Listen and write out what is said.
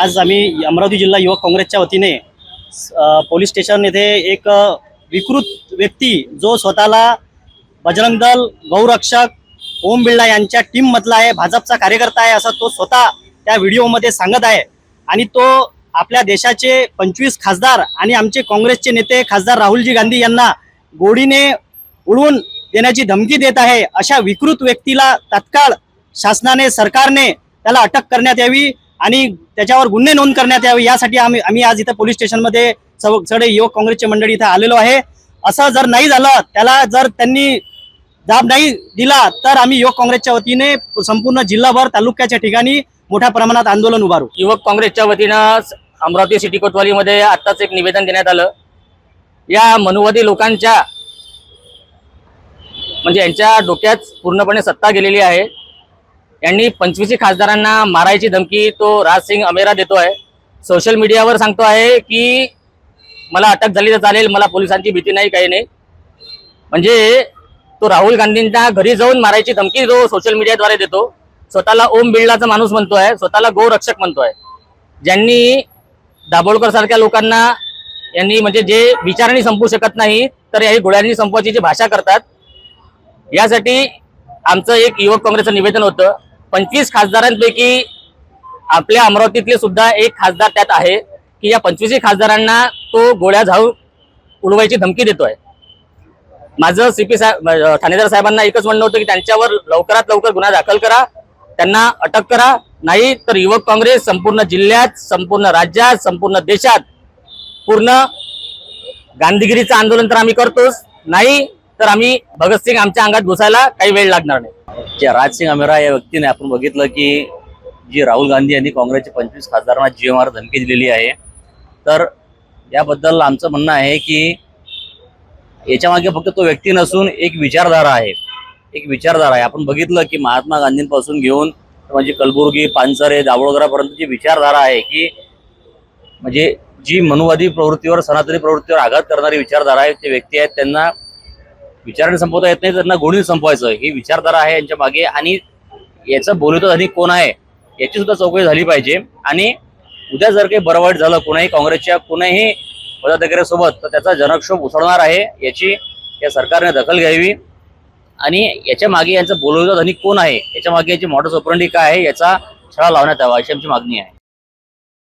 आज आम्ही अमरावती जिल्हा युवक काँग्रेसच्या वतीने पोलीस स्टेशन येथे एक विकृत व्यक्ती जो स्वतःला बजरंग दल गौरक्षक ओम बिर्ला यांच्या टीममधला आहे भाजपचा कार्यकर्ता आहे असं तो स्वतः त्या व्हिडिओमध्ये सांगत आहे. आणि तो आपल्या देशाचे पंचवीस खासदार आणि आमचे काँग्रेसचे नेते खासदार राहुलजी गांधी यांना गोडीने उडवून देण्याची धमकी देत आहे अशा विकृत व्यक्तीला तत्काळ शासनाने सरकारने त्याला अटक करण्यात यावी. आणि त्याच्यावर गुन्हे नोंद करण्यात यावे यासाठी आम्ही आम्ही आज इथं पोलीस स्टेशनमध्ये सगळे युवक काँग्रेसचे मंडळी इथं आलेलो आहे. असं जर नाही झालं त्याला जर त्यांनी जाब नाही दिला तर आम्ही युवक काँग्रेसच्या वतीने संपूर्ण जिल्हाभर तालुक्याच्या ठिकाणी मोठ्या प्रमाणात आंदोलन उभारू. युवक काँग्रेसच्या वतीनं अमरावती सिटी कोतवालीमध्ये आत्ताच एक निवेदन देण्यात आलं. या मनुवादी लोकांच्या म्हणजे यांच्या डोक्यात पूर्णपणे सत्ता गेलेली आहे. यांनी पंचवीस खासदारांना मारायची धमकी तो राज सिंग अमेरा देतो आहे. सोशल मीडियावर सांगतो आहे की मला अटक झाली तर चालेल मला पोलिसांची भीती नाही काही नाही. म्हणजे तो राहुल गांधींच्या घरी जाऊन मारायची धमकी जो सोशल मीडियाद्वारे देतो. स्वतःला ओम बिर्लाचा माणूस म्हणतो आहे स्वतःला गोरक्षक आहे. ज्यांनी दाभोळकर सारख्या लोकांना यांनी म्हणजे जे विचारांनी संपू शकत नाही तर याही गोळ्यांनी संपवायची जी भाषा करतात. यासाठी आमचं एक युवक काँग्रेसचं निवेदन होतं. पंचवीस खासदारांपैकी आपल्या अमरावतीतले सुद्धा एक खासदार त्यात आहे की या पंचवीसही खासदारांना तो गोळ्या झाऊ उडवायची धमकी देतोय. माझं सीपी साहेब ठाणेदार साहेबांना एकच म्हणणं होतं की त्यांच्यावर लवकरात लवकर गुन्हा दाखल करा त्यांना अटक करा नाही तर युवक काँग्रेस संपूर्ण जिल्ह्यात संपूर्ण राज्यात संपूर्ण देशात पूर्ण गांधीगिरीचं आंदोलन तर आम्ही करतोच नाही तर आम्ही भगतसिंग आमच्या अंगात घुसायला काही वेळ लागणार नाही. जे राजसिंग अमेरा या व्यक्तीने आपण बघितलं की जी राहुल गांधी यांनी काँग्रेसचे पंचवीस खासदारांना जीएमआर धमकी दिलेली आहे. तर याबद्दल आमचं म्हणणं आहे की याच्यामागे फक्त तो व्यक्ती नसून एक विचारधारा आहे. एक विचारधारा आहे. आपण बघितलं की महात्मा गांधींपासून घेऊन म्हणजे कलबुर्गी पानसरे दाभोळगरापर्यंत जी विचारधारा आहे की म्हणजे जी मनुवादी प्रवृत्तीवर सनातनी प्रवृत्तीवर आघात करणारी विचारधारा आहे ते व्यक्ती आहेत त्यांना विचाराने संपवता येत नाही त्यांना गुणी संपवायचं. ही विचारधारा आहे यांच्या मागे आणि याचं बोलतो धनिक कोण आहे याची सुद्धा चौकशी झाली पाहिजे. आणि उद्या जर काही बरं वाईट झालं कोणाही काँग्रेसच्या कोणाही पदाधिकाऱ्यासोबत तर त्याचा जनक्षोभ उसळणार आहे याची या सरकारने दखल घ्यावी. आणि याच्या मागे यांचं बोलवतो धनिक कोण आहे याच्या मागे याची मोठं ऑपरंडी काय आहे याचा छळा लावण्यात यावा अशी आमची मागणी आहे.